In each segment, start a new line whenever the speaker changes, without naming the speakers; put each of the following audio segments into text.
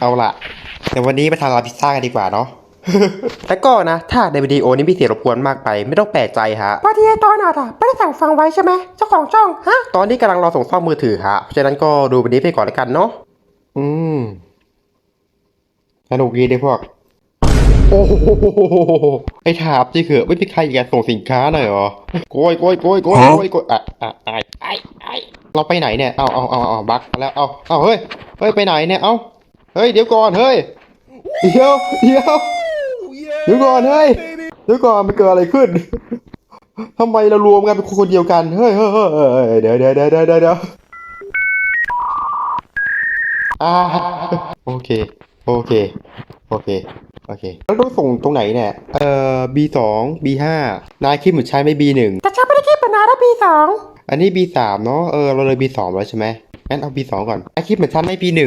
เอาล่ะแต่วันนี้ไปทานร้านพิซซ่ากันดีกว่าเนาะ แล้วก็นะ ถ้าในวิดีโอนี้มีเสียงรบกวนมากไป ไม่ต้องแปลกใจฮะ
พอดีไอ้ตอนอัดอะไม่ได้สั่งฟังไว้ใช่ไหมเจ้าของช่องฮะ
ตอนนี้กำลังรอส่งซ่อมมือถือฮะ เพราะฉะนั้นก็ดูวันนี้ไปก่อนแล้วกันเนาะ อืมสนุกดีเลยพวก โอ้โหไอ้ถาบที่เขือะไม่มีใครอยากส่งสินค้าหน่อยเหรอโกยโกยโกยโกยโกยโกยอะอะอะไอ้ไอ้เราไปไหนเนี่ย เอาเอาเอาเอาบักมาแล้ว เอาเอาเฮ้ย เฮ้ย ไปไหนเนี่ย เอา เฮ้ยเดี๋ยวก่อนเฮ้ยเดี๋ยวเดี๋ยวเดี๋ยวก่อนเฮ้ยเดี๋ยวก่อนมันเกิดอะไรขึ้นทำไมเรารวมกันเป็นคนเดียวกันเฮ้ยเฮ้ยเฮ้ยเดี๋ยวเดี๋ยวเดี๋ยวเดี๋ยวเดี๋ยวอ่าโอเคโอเคโอเคโอเค แล้วต้องส่งตรงไหนเนี่ย เอ่อ B2 B5 นายคิดเหมือนใช้ไม่ B1
แต่ฉันไม่ได้คิดป็นนายแล้ว B2 อั
นนี้ B3 เนาะเออเราเลย B2 แล้วใช่ไหมงั้นเอา B2 ก่อนนายคิดเหมือนฉันไม่ B1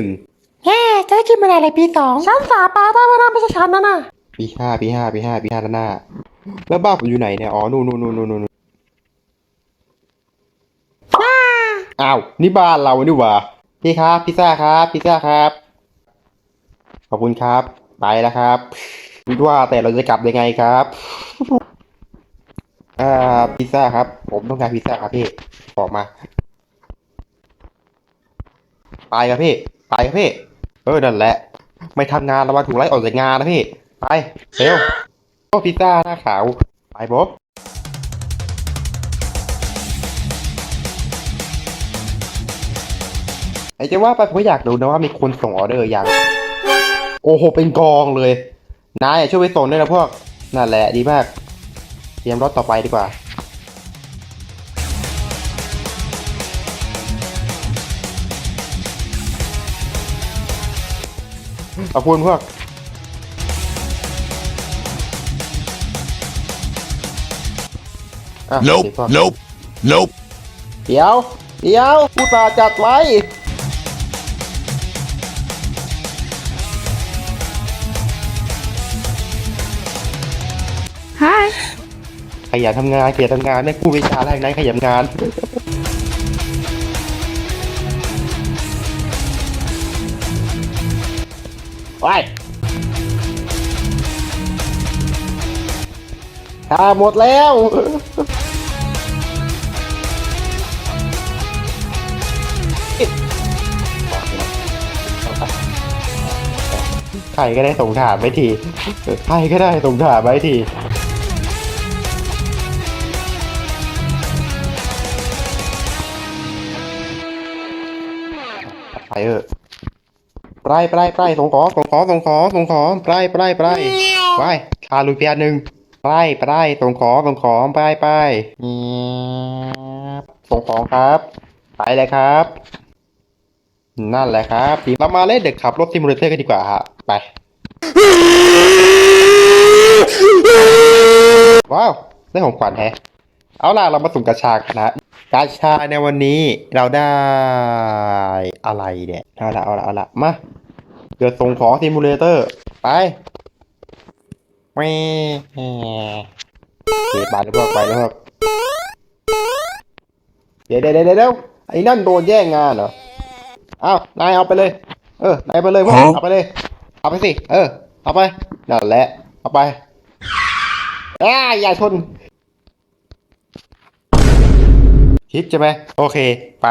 เฮ้เจ๊คิดมาได้อะไรปีสองฉันสามปาต้าว่าน้าไม่ใช่ชั้นนั่นน่ะ
ปีห้าปีห้าปีห้าปีห้าด้าน่าแล้วบ้านผมอยู่ไหนเนี่ย อ๋อ นู่นนู่นนู่นนู่นนู่นอ้าว นี่บ้านเราเนี่หว่ะพี่ครับ พิซซ่าครับ พิซซ่าครับ ขอบคุณครับ ไปแล้วครับคิดว่าแต่เราจะกลับยังไงครับ อ่า พิซซ่าครับ ผมต้องการพิซซ่าครับพี่ ออกมา ไปครับพี่ ไปครับพี่ เออนั่นแหละ ไม่ทำงานระวังถูกไล่ออกจากงานนะพี่ ไปเร็วโอ้พิซซ่าหน้าขาว ไปบ๊อบไอ้จะว่าไปผมก็อยากดูนะว่ามีคนส่งออเดอร์ยัง โอ้โห เป็นกองเลย นายช่วยไปส่งด้วยนะพวก นั่นแหละดีมาก เตรียมรถต่อไปดีกว่า ขอบคุณพวกอะ
Nope,
เดี๋ยวพวก
nope, nope.
เดี๋ยว เดี๋ยวผู้ตาห์จัดไว้
ฮาย
ขยันทำงานขยันทำงานเนี่ยผู้วิชาแรกนั้นขยันงาน ไปชาหมดแล้ว ใครก็ได้ส่งถามไปที ใครก็ได้ส่งถามไปทีไปเออไปไปไปส่งของส่งของส่งของส่งของไปไปไปไปคาลูเปียหนึ่งไปไปส่งของส่งของไปไปเงียส่งของครับไปเลยครับ นั่นแหละครับเรามาเล่นเด็กขับรถซิมูเลเตอร์กันดีกว่าฮะไปว้าวได้ของขวัญแฮะเอาล่ะเรามาสุ่มกระชากนะกาชาในวันนี้เราได้ อะไรเนี่ยเอาละเอาละเอาละมาเกิดส่งของซิมูเลเตอร์ ไปแหม่โอเคไปแล้วพวกไปแล้วพวกเดี๋ยวเดี๋ยวเดี๋ยวเดี๋ยวไอ้นั่นโดนแย่งงานเหรออ้าวนายเอาไปเลย เออนายไปเลยพวก
ฮะ
เอาไปเลย เอาไปสิ เออ เอาไปนั่นแหละเอาไปอ้าอย่าชนคิดใช่ไหมโอเค ไป